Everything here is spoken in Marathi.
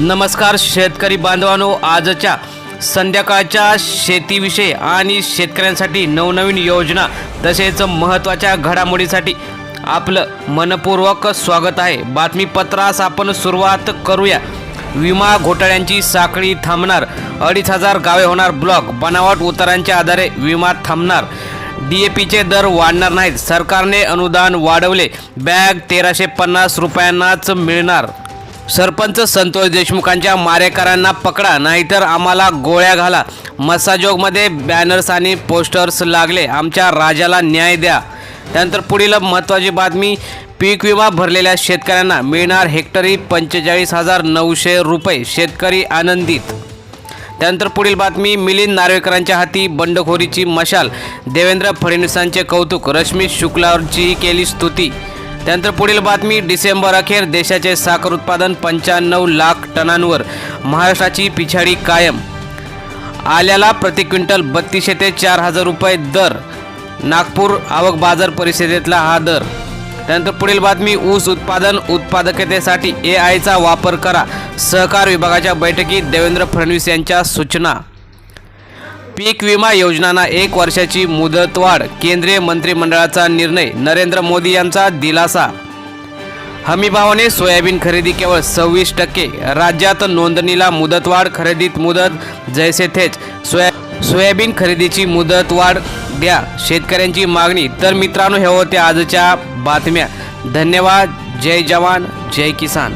नमस्कार शेतकरी बांधवांनो आजच्या संध्याकाळच्या शेतीविषयी आणि शेतकऱ्यांसाठी नवनवीन योजना तसेच महत्त्वाच्या घडामोडीसाठी आपलं मनपूर्वक स्वागत आहे. बातमीपत्रास आपण सुरुवात करूया. विमा घोटाळ्यांची साखळी थांबणार. अडीच हजार गावे होणार ब्लॉक. बनावट उतारांच्या आधारे विमा थांबणार. डी ए पीचे दर वाढणार नाहीत. सरकारने अनुदान वाढवले. बॅग तेराशे पन्नास रुपयांनाच मिळणार. सरपंच संतोष देशमुखांच्या मारेकरांना पकडा नाहीतर आम्हाला गोळ्या घाला. मसाजोगमध्ये बॅनर्स आणि पोस्टर्स लागले. आमच्या राजाला न्याय द्या. त्यानंतर पुढील महत्त्वाची बातमी पीक विमा भरलेल्या शेतकऱ्यांना मिळणार हेक्टरी पंचेचाळीस हजार नऊशे रुपये शेतकरी आनंदित. त्यानंतर पुढील बातमी मिलिंद नार्वेकरांच्या हाती बंडखोरीची मशाल. देवेंद्र फडणवीसांचे कौतुक रश्मी शुक्लावरचीही केली स्तुती. त्यानंतर पुढील बातमी डिसेंबर अखेर देशाचे साखर उत्पादन पंच्याण्णव लाख टनांवर महाराष्ट्राची पिछाडी कायम. आल्याला प्रति क्विंटल बत्तीसशे ते चार हजार रुपये दर. नागपूर आवक बाजार परिषदेतला हा दर. त्यानंतर पुढील बातमी ऊस उत्पादन उत्पादकतेसाठी ए आयचा वापर करा. सहकार विभागाच्या बैठकीत देवेंद्र फडणवीस यांच्या सूचना. पीक विमा योजनांना एक वर्षाची मुदतवाढ केंद्रीय मंत्रिमंडळाचा निर्णय नरेंद्र मोदी यांचा दिलासा. हमीभावाने सोयाबीन खरेदी केवळ सव्वीस टक्के राज्यात नोंदणीला मुदतवाढ खरेदीत मुदत जैसे थेच सोया सोयाबीन खरेदीची मुदतवाढ द्या शेतकऱ्यांची मागणी. तर मित्रांनो हे होते आजच्या बातम्या. धन्यवाद. जय जवान जय किसान.